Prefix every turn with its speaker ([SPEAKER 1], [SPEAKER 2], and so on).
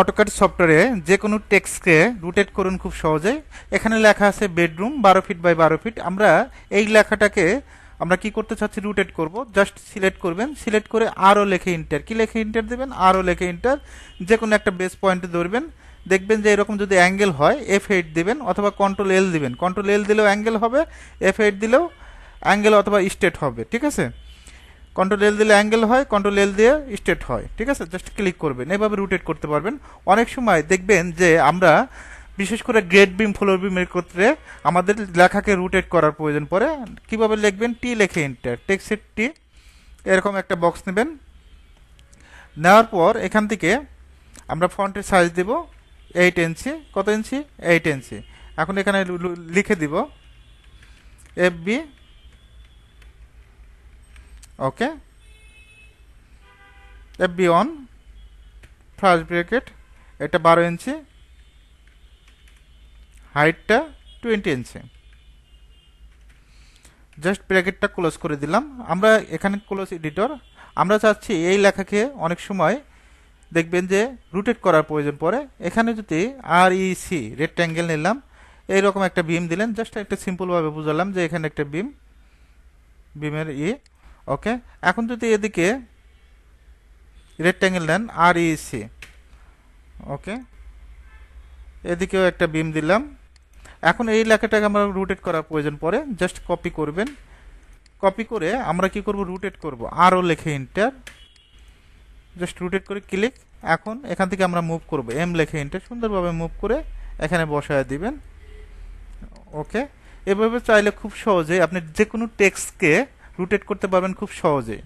[SPEAKER 1] Auto cut সফটওয়্যারে যে কোনো টেক্সটকে রুটেট করুন খুব সহজে। এখানে লেখা আছে বেডরুম বারো ফিট বাই বারো ফিট আমরা এই লেখাটাকে আমরা কি করতে চাচ্ছি? রুটেট করব। জাস্ট সিলেক্ট করবেন। সিলেক্ট করে আরও লেখে ইন্টার কি লেখে ইন্টার দেবেন? আরও লেখে ইন্টার যে কোনো একটা বেস পয়েন্টে ধরবেন। দেখবেন যে এরকম যদি অ্যাঙ্গেল হয় এফ এইট দেবেন অথবা কন্ট্রোল এল দেবেন। কন্ট্রোল এল দিলেও অ্যাঙ্গেল হবে এফ এইট দিলেও অ্যাঙ্গেল অথবা স্টেট হবে। ঠিক আছে? কন্ট্রোল এল দিলে অ্যাঙ্গেল হয় কন্ট্রোল এল দিয়ে স্টেট হয়, ঠিক আছে? জাস্ট ক্লিক করবেন এভাবে রুটেট করতে পারবেন। অনেক সময় দেখবেন যে আমরা বিশেষ করে গ্রেড বিম ফ্লোর বিমের ক্ষেত্রে আমাদের লেখাকে রুটেট করার প্রয়োজন পড়ে। কীভাবে লিখবেন? টি লেখে ইন্টার টেক্সের টি এরকম একটা বক্স নেবেন। নেওয়ার পর এখান থেকে আমরা ফন্টের সাইজ দেব এইট ইঞ্চি কত ইঞ্চি এইট ইঞ্চি এখন এখানে লিখে দিব F B okay F B on first bracket এটা বারো ইঞ্চি। হাইটটা টোয়েন্টি ইঞ্চি। জাস্ট ব্র্যাকেটটা ক্লোজ করে দিলাম। আমরা এখানে ক্লোজ এডিটর আমরা চাচ্ছি এই লেখাকে অনেক সময় দেখবেন যে রুটেট করার প্রয়োজন পড়ে। এখানে যদি আর ই সি রেক্ট্যাঙ্গেল নিলাম, এইরকম একটা বিম দিলেন। জাস্ট একটা সিম্পলভাবে বুঝালাম যে এখানে একটা বিম বিমের ই। ওকে? এখন যদি এদিকে রেক্ট্যাঙ্গেল নেন আর ই সি ওকে? এদিকেও একটা বিম দিলাম। এখন এই লেখাটাকে আমরা রুটেট করার প্রয়োজন পড়ে জাস্ট কপি করবেন। কপি করে আমরা কি করব? রুটেট করব। আরও লেখে ইন্টার জাস্ট রুটেট করে ক্লিক এখন এখান থেকে আমরা মুভ করব। এম লেখে ইন্টার সুন্দরভাবে মুভ করে এখানে বসায় দিবেন। ওকে? এভাবে চাইলে খুব সহজে আপনি যে কোনো টেক্সটকে রুটেট করতে পারবেন খুব সহজে।